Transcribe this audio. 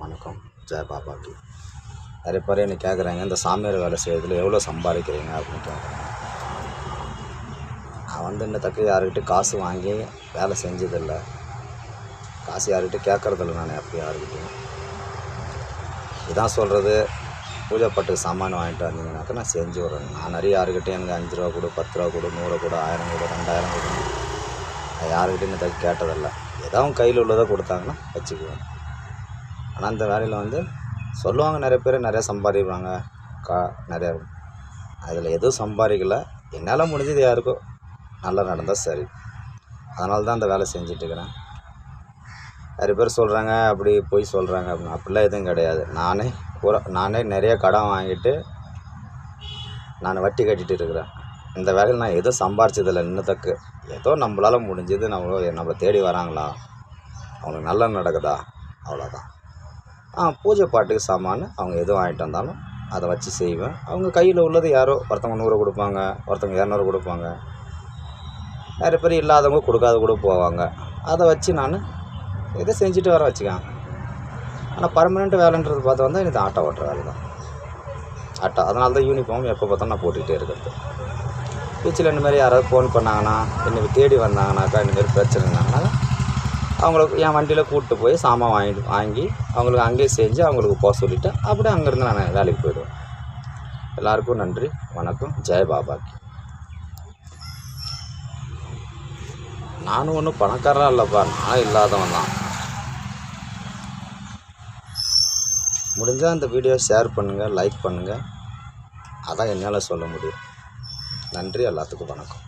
வணக்கம் ஜெய பாபாக்கு. நிறைய பேர் என்னை கேட்குறாங்க இந்த சாமியார் வேலை செய்கிறதுல எவ்வளோ சம்பாதிக்கிறீங்க அப்படின்னு கேட்குறாங்க நான் வந்து இந்த தக்க யாருக்கிட்ட காசு வாங்கி வேலை செஞ்சதில்லை. காசு யாருக்கிட்ட கேட்குறதில்ல நான் அப்படி யாருக்கிட்டையும் இதான் சொல்கிறது பூஜைப்பட்டு பட்டுக்கு சாமான் வாங்கிட்டு வந்தீங்கன்னாக்கா நான் செஞ்சு விட்றேன். நான் நிறைய யாருக்கிட்டே எனக்கு அஞ்சு ரூபா கொடு பத்து ரூபா கொடு நூறு கொடு ஆயிரம் கொடு ரெண்டாயிரம் கொடு. நான் யாருக்கிட்டையும் இந்த தக்க கேட்டதில்லை. ஏதாவது கையில் உள்ளதை கொடுத்தாங்கன்னா வச்சுக்குவேன். ஆனால் அந்த வேலையில் வந்து சொல்லுவாங்க நிறைய பேர் நிறையா சம்பாதிப்பாங்க. கா நிறையா அதில் எதுவும் சம்பாதிக்கல. என்னால் முடிஞ்சது யாருக்கோ நல்லா நடந்தால் சரி. அதனால தான் அந்த வேலை செஞ்சுட்டு இருக்கிறேன். நிறைய பேர் சொல்கிறாங்க அப்படி போய் சொல்கிறாங்க அப்படின்னு அப்படிலாம் எதுவும் கிடையாது. நானே பூரா நானே நிறைய கடன் வாங்கிட்டு நான் வட்டி கட்டிகிட்டு இருக்கிறேன். இந்த வேலையில் நான் எதுவும் சம்பாரிச்சதில்லை இன்னத்தக்கு. ஏதோ நம்மளால் முடிஞ்சது நம்ம நம்மளை தேடி வராங்களா? அவங்களுக்கு நல்லா நடக்குதா? அவ்வளோதான் பூஜை பாட்டுக்கு சாமான் அவங்க எது வாங்கிட்டு வந்தாலும் அதை வச்சு செய்வேன். அவங்க கையில் உள்ளது யாரோ ஒருத்தவங்க நூறு கொடுப்பாங்க ஒருத்தவங்க இரநூறு கொடுப்பாங்க. நிறைய பேர் இல்லாதவங்க கொடுக்காத கூட போவாங்க. அதை வச்சு நான் இதை செஞ்சுட்டு வர வச்சுக்கேன் ஆனால் பர்மனெண்ட் வேலைன்றது பார்த்து வந்தால் எனக்கு ஆட்டோ ஓட்டுற வேலை தான். ஆட்டோ அதனால தான் யூனிஃபார்ம் எப்போ பார்த்தாலும் நான் போட்டுக்கிட்டே இருக்கிறது. பீச்சில் இந்தமாரி யாராவது ஃபோன் பண்ணாங்கன்னா என்னை தேடி வந்தாங்கனாக்கா இந்தமாதிரி பிரச்சனை பிரச்சனைனாங்கன்னா அவங்களுக்கு என் வண்டியில் கூப்பிட்டு போய் சாமான் வாங்கிட்டு வாங்கி அவங்களுக்கு அங்கேயே செஞ்சு அவங்களுக்கு போக சொல்லிவிட்டு அப்படியே அங்கேருந்து நான் வேலைக்கு போயிடுவேன். எல்லாருக்கும் நன்றி வணக்கம் ஜெய பாபாக்கு நானும் ஒன்றும் பணக்காரா இல்லைப்பா நான் இல்லாதவன் தான். முடிஞ்சால் அந்த வீடியோ ஷேர் பண்ணுங்கள் லைக் பண்ணுங்கள் அதான் என்னால் சொல்ல முடியும். நன்றி எல்லாத்துக்கும் வணக்கம்.